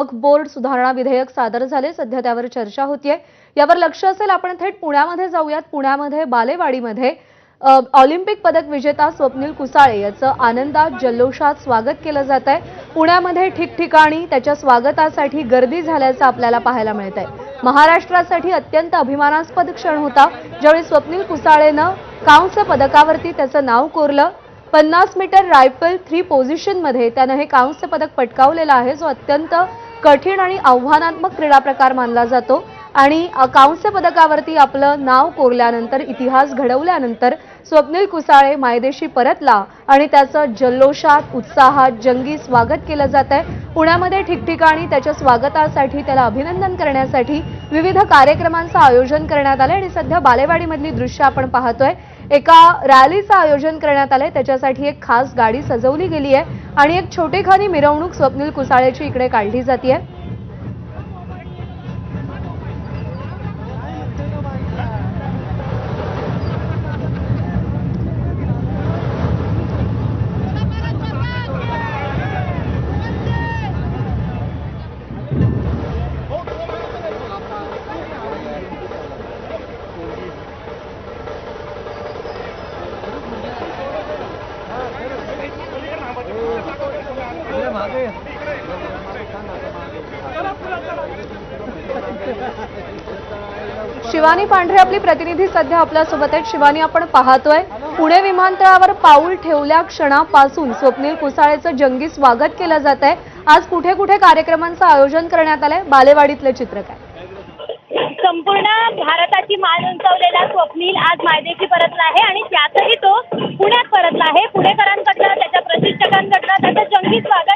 वक्फ board सुधारणा विधेयक सादर झाले. सध्या त्यावर चर्चा होतीये. यावर लक्ष असेल आपण थेट पुण्यामध्ये जाऊयात. पुण्यामध्ये बालेवाडीमध्ये ऑलिम्पिक पदक विजेता स्वप्नील कुसाळे याचं आनंदात जल्लोषात स्वागत केलं जात आहे पुण्यामध्ये ठिकठिकाणी त्याच्या स्वागतासाठी गर्दी झाल्याचं आपल्याला पाहायला मिळत आहे महाराष्ट्रासाठी अत्यंत अभिमानास्पद क्षण होता. ज्यावेळी स्वप्नील कुसाळेनं कांस्य पदकावरती त्याचं नाव कोरलं. पन्नास मीटर रायफल थ्री पोझिशनमध्ये त्यानं हे कांस्य पदक पटकावलेलं आहे. जो अत्यंत कठीण आणि आव्हानात्मक क्रीडा प्रकार मानला जातो. आणि कांस्य पदकावरती आपलं नाव कोरल्यानंतर इतिहास घडवल्यानंतर स्वप्नील कुसाळे मायदेशी परतला आणि त्याचं जल्लोषात उत्साहात जंगी स्वागत केलं जात आहे. पुण्यामध्ये ठिकठिकाणी त्याच्या स्वागतासाठी त्याला अभिनंदन करण्यासाठी विविध कार्यक्रमांचं आयोजन करण्यात आलं आणि सध्या बालेवाडीमधली दृश्य आपण पाहतोय. एका रॅलीचं आयोजन करण्यात आलंय. त्याच्यासाठी एक खास गाडी सजवली गेली आहे आणि एक छोटेखानी मिरवणूक स्वप्नील कुसाळेची इकडे काढली जाते शिवानी पांढरे आपली प्रतिनिधी सध्या आपल्यासोबत आहेत. शिवानी आपण पाहतोय पुणे विमानतळावर पाऊल ठेवल्या क्षणापासून स्वप्नील कुसाळेचं जंगी स्वागत केलं जात आहे. आज कुठे कुठे कार्यक्रमांचं आयोजन करण्यात आलंय? बालेवाडीतलं चित्र काय? संपूर्ण भारताची मान उंचावलेला स्वप्नील आज मायदेशी परतला आहे आणि त्यातही तो पुण्यात परतला आहे. पुणेकरांकडनं त्याच्या प्रशिक्षकांकडनं त्याचं जंगी स्वागत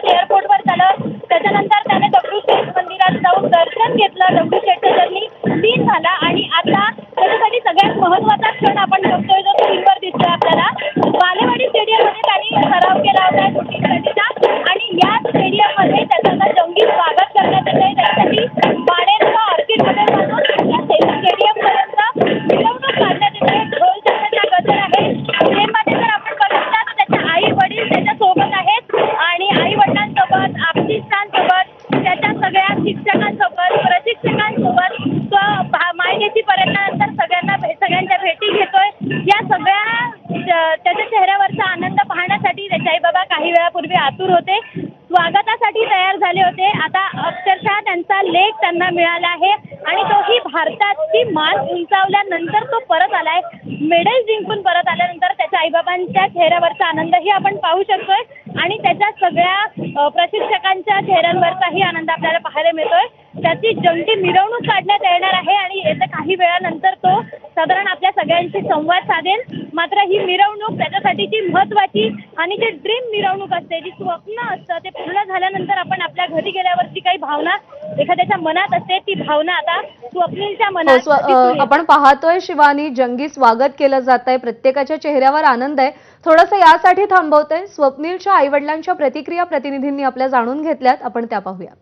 आतुर स्वागतासाठी तयार झाले होते. आता अक्षरशः त्यांचा लेख त्यांना मिळाला आहे आणि तोही भारताची मान उंचावल्यानंतर तो परत आलाय. मेडल जिंकून परत आल्यानंतर त्याच्या आईबाबांच्या चेहऱ्यावरचा आनंदही आपण पाहू शकतोय आणि त्याच्या सगळ्या प्रशिक्षकांच्या चेहऱ्यांवरचाही आनंद आपल्याला पाहायला मिळतोय. त्याची जंगी मिरवणूक काढण्यात येणार आहे आणि येत्या काही वेळानंतर तो साधारण सगळ्यांशी संवाद साधेल. मात्र ही मिरवणूक त्याच्यासाठीची महत्वाची आणि जी ड्रीम मिरवणूक असते जी स्वप्न असतं ते पूर्ण झाल्यानंतर आपण आपल्या घरी गेल्यावरची काही भावना एखाद्याच्या मनात असते ती भावना आता स्वप्नीलच्या हो, मनात. आपण पाहतोय शिवानी जंगी स्वागत केलं जात आहे प्रत्येकाच्या चेहऱ्यावर आनंद आहे. थोडंसं यासाठी थांबवतंय स्वप्नीलच्या आईवडिलांच्या प्रतिक्रिया प्रतिनिधींनी आपल्या जाणून घेतल्यात आपण त्या पाहूया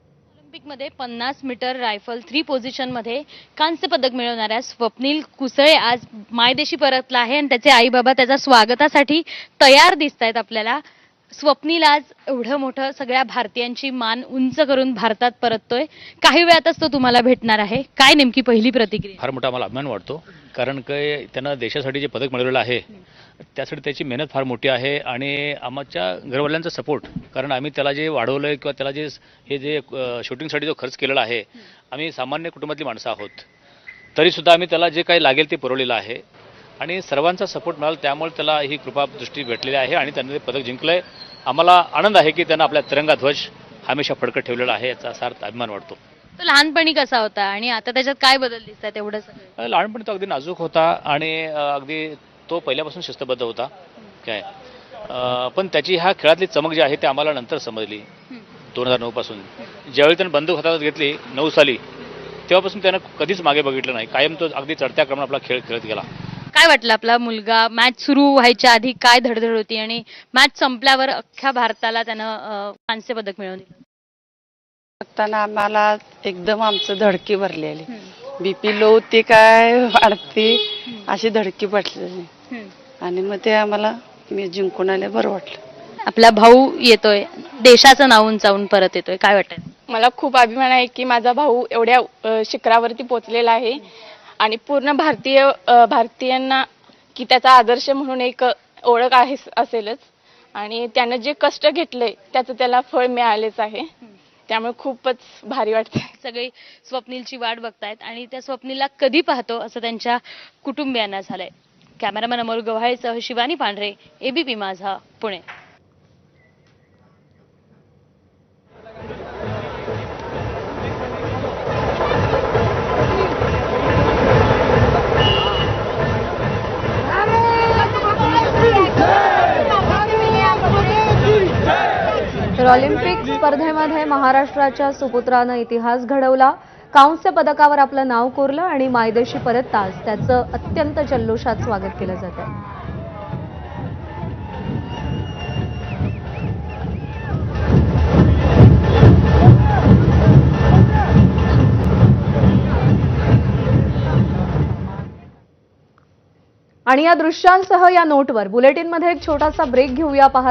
ऑलिम्पिकमध्ये पन्नास मीटर रायफल थ्री पोझिशनमध्ये कांस्य पदक मिळवणाऱ्या स्वप्नील कुसळे आज मायदेशी परतला आहे आणि त्याचे आई बाबा त्याच्या स्वागतासाठी तयार दिसत आहेत आपल्याला. स्वप्नील आज एवढं मोठं सगळ्या भारतीयांची मान उंच करून भारतात परततोय. काही वेळातच तो तुम्हाला भेटणार आहे. काय नेमकी पहिली प्रतिक्रिया? फार मोठा आम्हाला अभिमान वाटतो. कारण काय त्यांना देशासाठी जे पदक मिळवलेलं आहे त्यासाठी त्याची मेहनत फार मोठी आहे आणि आमच्या घरवाल्यांचा सपोर्ट कारण आम्ही त्याला जे वाढवलं आहे किंवा त्याला जे हे जे शूटिंगसाठी जो खर्च केलेला आहे आम्ही सामान्य कुटुंबातली माणसं आहोत. तरीसुद्धा आम्ही त्याला जे काही लागेल ते पुरवलेलं आहे. आणि सर्वांचा सपोर्ट मिळाला त्यामुळे त्याला ही कृपा दृष्टी भेटलेली आहे आणि त्यानं ते पदक जिंकलं आहे आम्हाला आनंद आहे की त्यानं आपल्या तिरंगा ध्वज हमेशा फडकत ठेवलेला आहे याचा सार्थ अभिमान वाटतो. तो लहानपणी कसा होता आणि आता त्याच्यात काय बदल दिसत आहेत एवढं सगळं? लहानपणी तो अगदी नाजूक होता आणि अगदी तो पहिल्यापासून शिस्तबद्ध होता. काय? पण त्याची ह्या खेळातली चमक जी आहे ती आम्हाला नंतर समजली. दोन हजार नऊ पासून. ज्यावेळी त्यानं बंदूक हातात घेतली नऊ साली तेव्हापासून त्यानं कधीच मागे बघितलं नाही. कायम तो अगदी चढत्या क्रमाने आपला खेळ खेळत गेला. काय वाटलं आपला मुलगा? मॅच सुरू व्हायच्या आधी काय धडधड होती? आणि मॅच संपल्यावर अख्ख्या भारताला त्यानं कांस्य पदक मिळवून दिलं बघताना आम्हाला एकदम आमचं धडकी भरलेली. बीपी लो होती काय वाढती अशी धडकी पडलेली आणि मग ते आम्हाला मी जिंकून आले बरं वाटलं. आपला भाऊ येतोय. देशाचं नाव उंचावून परत येतोय. काय वाटतंय? मला खूप अभिमान आहे की माझा भाऊ एवढ्या शिखरावरती पोहोचलेला आहे. आणि पूर्ण भारतीय भारतीयांना की त्याचा आदर्श म्हणून एक ओळख आहे असेलच. आणि त्यानं जे कष्ट घेतलंय त्याचं त्याला फळ मिळालेच आहे. त्यामुळे खूपच भारी वाटतंय. सगळे स्वप्नीलची वाट बघतायत आणि त्या स्वप्नीला कधी पाहतो असं त्यांच्या कुटुंबियांना झालंय. कॅमेरामॅन अमोल गव्हाळेसह शिवानी पांढरे एबीपी माझा पुणे. ऑलिम्पिक स्पर्धेमध्ये महाराष्ट्राच्या सुपुत्रानं इतिहास घडवला. कांस्य पदकावर आपलं नाव कोरलं आणि मायदेशी परतताच त्याचं अत्यंत जल्लोषात स्वागत केलं जात आणि या दृश्यांसह या नोटवर बुलेटिनमध्ये एक छोटासा ब्रेक घेऊया. पाहत